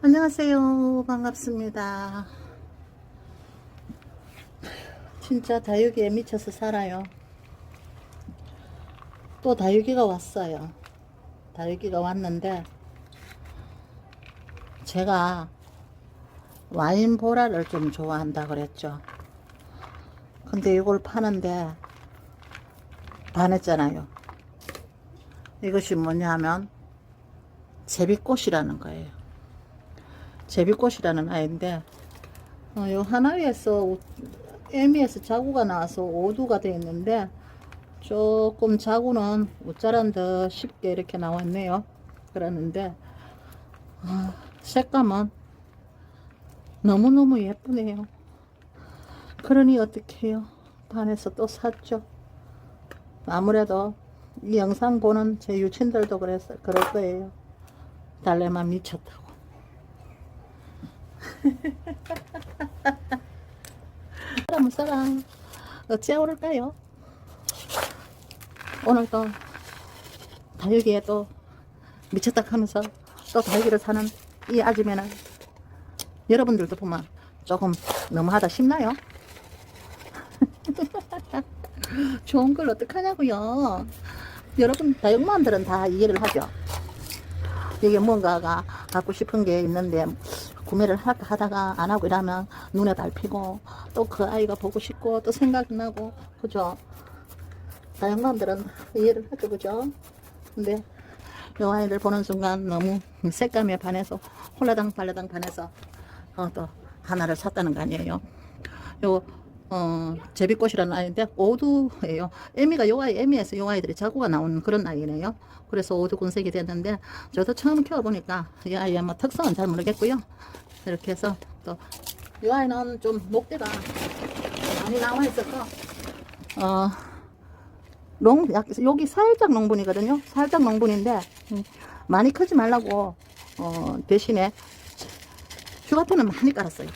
안녕하세요. 반갑습니다. 진짜 다육이에 미쳐서 살아요. 또 다육이가 왔어요. 다육이가 왔는데, 제가 와인 보라를 좀 좋아한다 그랬죠. 근데 이걸 파는데, 반했잖아요. 이것이 뭐냐면, 제비꽃이라는 거예요. 제비꽃이라는 아이인데 어, 요 하나 위에서 애미에서 자구가 나와서 오두가 되어 있는데 조금 자구는 옷자란 더 쉽게 이렇게 나왔네요. 그러는데 아, 색감은 너무너무 예쁘네요. 그러니 어떻게 해요? 반에서 또 샀죠. 아무래도 이 영상 보는 제 유친들도 그래서 그럴 거예요. 달래만 미쳤다고 사람은 사람 어찌 오를까요? 오늘도 다육이에 또 미쳤다 하면서 또 다육이를 사는 이 아줌매는 여러분들도 보면 조금 너무하다 싶나요? 좋은 걸 어떡하냐고요 여러분 다육맘들은 다 이해를 하죠 이게 뭔가가 갖고 싶은 게 있는데 구매를 하다가 안 하고 이러면 눈에 밟히고 또 그 아이가 보고 싶고 또 생각나고 그죠? 다양마음들은 이해를 하죠 그죠? 근데 요 아이를 보는 순간 너무 색감에 반해서 홀라당 발라당 반해서 어, 또 하나를 샀다는 거 아니에요 요 어, 제비꽃이라는 아이인데 오두예요. 에미가 요 아이 에미에서 요 아이들이 자구가 나오는 그런 아이네요. 그래서 오두 군색이 됐는데 저도 처음 키워보니까 이 아이의 뭐 특성은 잘 모르겠고요. 이렇게 해서 또이 아이는 좀 목대가 많이 나와 있어서 어, 롱, 약, 여기 살짝 농분이거든요. 살짝 농분인데 음, 많이 크지 말라고 어, 대신에 휴가토는 많이 깔았어요.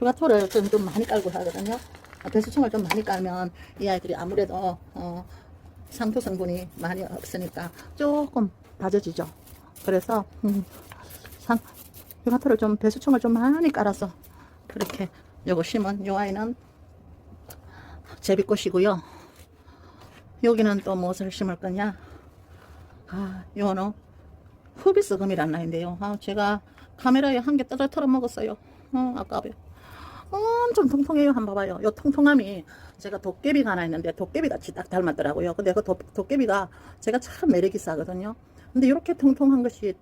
휴가토를 좀, 좀 많이 깔고 하거든요. 어, 배수청을 좀 많이 깔면 이 아이들이 아무래도 어, 상토 성분이 많이 없으니까 조금 다져지죠. 그래서 음, 상, 휴가토를 좀 배수청을 좀 많이 깔아서 그렇게 요거 심은 요 아이는 제비꽃이고요. 여기는 또 무엇을 심을 거냐? 아, 요거는 후비스 금이라는 아이인데요. 아, 제가 카메라에 한개 털어 먹었어요. 어, 아까워요. 엄청 통통해요. 한번 봐봐요. 요 통통함이 제가 도깨비가 하나 있는데 도깨비 같이 딱 닮았더라고요. 근데 그 도, 도깨비가 제가 참 매력 있어하거든요. 근데 이렇게 통통한 것이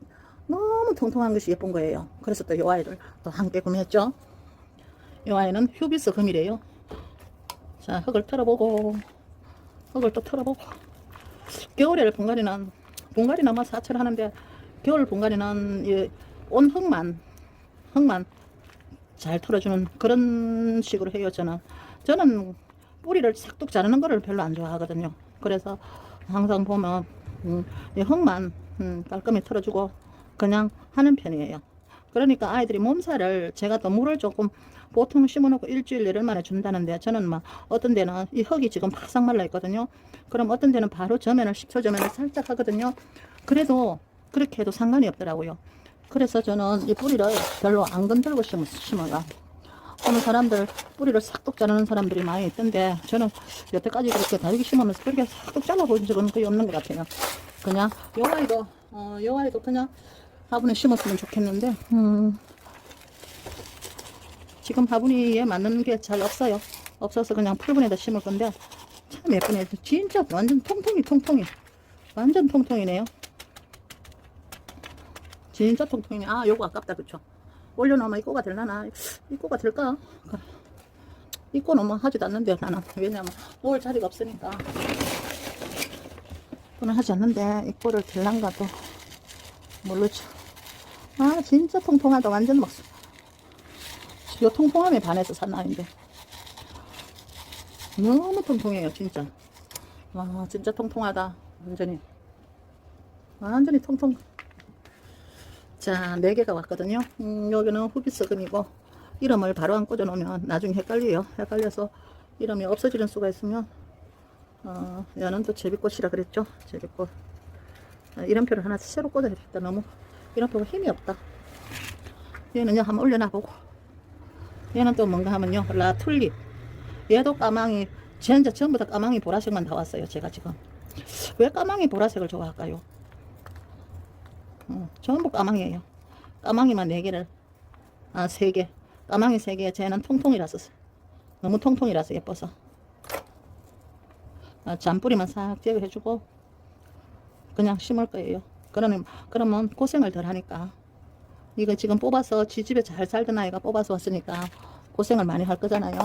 너무 통통한 것이 예쁜 거예요. 그래서 또 요 아이를 또 함께 구매했죠. 요 아이는 휴비스 금이래요. 자, 흙을 털어보고 흙을 또 털어보고 겨울에 분갈이는 분갈이는 뭐 사철 하는데 겨울 분갈이는 이온 흙만 흙만 잘 털어주는 그런 식으로 해요 저는 저는 뿌리를 싹둑 자르는 거를 별로 안 좋아하거든요. 그래서 항상 보면 음, 이 흙만 음, 깔끔히 털어주고 그냥 하는 편이에요. 그러니까 아이들이 몸살을 제가 또 물을 조금 보통 심어놓고 일주일 열흘 만에 준다는데 저는 막 어떤 데는 이 흙이 지금 바싹 말라 있거든요. 그럼 어떤 데는 바로 저면을 10초 저면을 살짝 하거든요. 그래도 그렇게 해도 상관이 없더라고요 그래서 저는 이 뿌리를 별로 안 건들고 심어, 심어요. 어느 사람들 뿌리를 싹둑 자르는 사람들이 많이 있던데 저는 여태까지 그렇게 다육이 심으면서 그렇게 싹둑 잘라본 적은 거의 없는 것 같아요. 그냥 요 아이도 어, 요 아이도 그냥 화분에 심었으면 좋겠는데 음, 지금 화분이에 맞는 게 잘 없어요. 없어서 그냥 풀분에다 심을 건데 참 예쁘네. 진짜 완전 통통이 통통이 완전 통통이네요. 진짜 통통이네. 아, 요거 아깝다, 그쵸? 올려놓으면 이거가 될라나? 이거가 될까? 이거 놓으면 하지도 않는데, 나는. 왜냐면, 놓을 자리가 없으니까. 이거는 하지 않는데, 이거를 될란가 도 모르죠. 아, 진짜 통통하다. 완전 막, 요 통통함에 반해서 산 아인데. 너무 통통해요, 진짜. 와, 진짜 통통하다. 완전히. 완전히 통통. 자, 네 개가 왔거든요. 음, 여기는 후비스금이고 이름을 바로 안 꽂아 놓으면 나중에 헷갈려요. 헷갈려서 이름이 없어지는 수가 있으면 어, 얘는 또 제비꽃이라 그랬죠. 제비꽃. 아, 이름표를 하나 새로 꽂아야 겠다. 너무 이름표가 힘이 없다. 얘는요 한번 올려놔보고 얘는 또 뭔가 하면요 라툴립 얘도 까망이 전자 전부 다 까망이 보라색만 다 왔어요 제가 지금 왜 까망이 보라색을 좋아할까요 어, 전부 까망이에요. 까망이만 4개를 아 3개. 까망이 3개 쟤는 통통이라서 너무 통통이라서 예뻐서. 아, 잔뿌리만 싹 제거해주고 그냥 심을 거예요. 그러면, 그러면 고생을 덜 하니까. 이거 지금 뽑아서 지 집에 잘 살던 아이가 뽑아서 왔으니까 고생을 많이 할 거잖아요.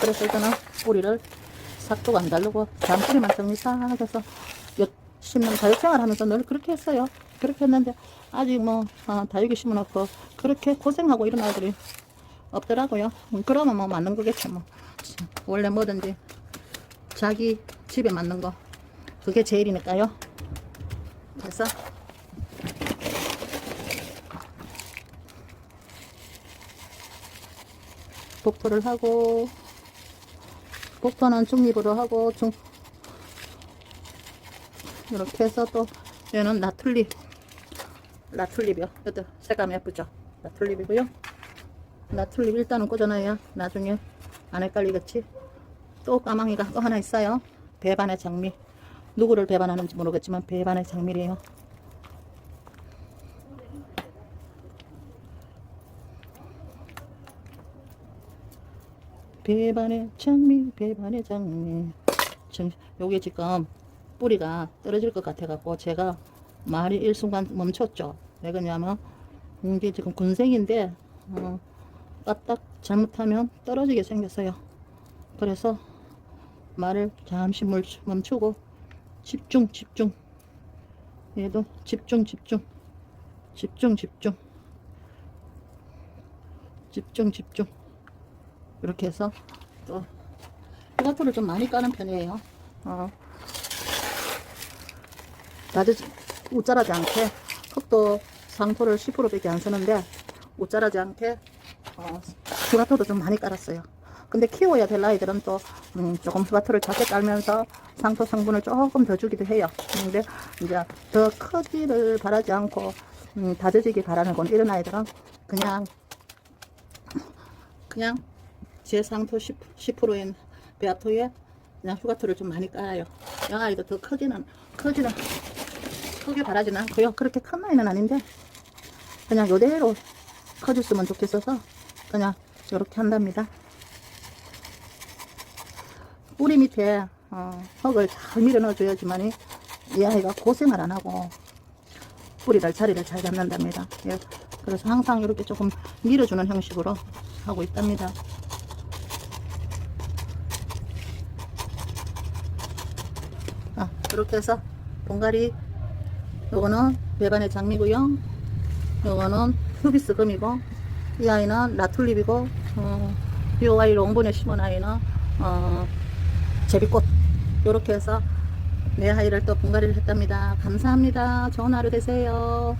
그래서 일단은 뿌리를 싹둑 안 달르고 잔뿌리만 정리 싹 해서 여- 심는 다육생활 하면서 늘 그렇게 했어요. 그렇게 했는데 아직 뭐 아, 다육이 심어놓고 그렇게 고생하고 이런 아이들이 없더라고요. 음, 그러면 뭐 맞는 거겠죠 뭐. 원래 뭐든지 자기 집에 맞는 거 그게 제일이니까요. 그래서 복토를 하고 복토는 중립으로 하고 중 이렇게 해서 또 얘는 나툴립 나툴립이요. 이것도 색감 예쁘죠? 나툴립이고요. 나툴립 일단은 꽂아놔야 나중에 안 헷갈리겠지? 또 까망이가 또 하나 있어요. 배반의 장미. 누구를 배반하는지 모르겠지만 배반의 장미래요. 배반의 장미 배반의 장미. 정, 요게 지금 뿌리가 떨어질 것 같아 갖고 제가 말이 일순간 멈췄죠. 왜 그러냐면 이게 지금 군생인데 어, 까딱 잘못하면 떨어지게 생겼어요. 그래서 말을 잠시 멈추- 멈추고 집중 집중. 얘도 집중 집중. 집중 집중. 집중 집중. 이렇게 해서 또 토마토를 좀 많이 까는 편이에요. 어. 다들 우짜라지 않게 흙도 상토를 10%밖에 안 쓰는데 우짜라지 않게 어, 토마토도 좀 많이 깔았어요. 근데 키워야 될 아이들은 또 음, 조금 토마토를 작게 깔면서 상토 성분을 조금 더 주기도 해요. 근데 이제 더 크기를 바라지 않고 음, 다져지기 바라는 건 이런 아이들은 그냥 그냥 제 상토 10, 10%인 베아토에 그냥 휴가토를 좀 많이 깔아요. 이 아이도 더 크지는, 크지는, 크게 바라지는 않고요. 그렇게 큰 아이는 아닌데, 그냥 요대로 커졌으면 좋겠어서, 그냥 이렇게 한답니다. 뿌리 밑에, 어, 흙을 잘 밀어 넣어줘야지만 이 이 아이가 고생을 안 하고, 뿌리를 자리를 잘 잡는답니다. 예, 그래서 항상 이렇게 조금 밀어주는 형식으로 하고 있답니다. 아, 이렇게 해서 봉가리 요거는 배반의 장미고요. 요거는 휴비스 금이고 이 아이는 라툴립이고 어, 요 아이 롱본에 심은 아이는 어, 제비꽃. 요렇게 해서 내 아이를 또 분갈이를 했답니다. 감사합니다. 좋은 하루 되세요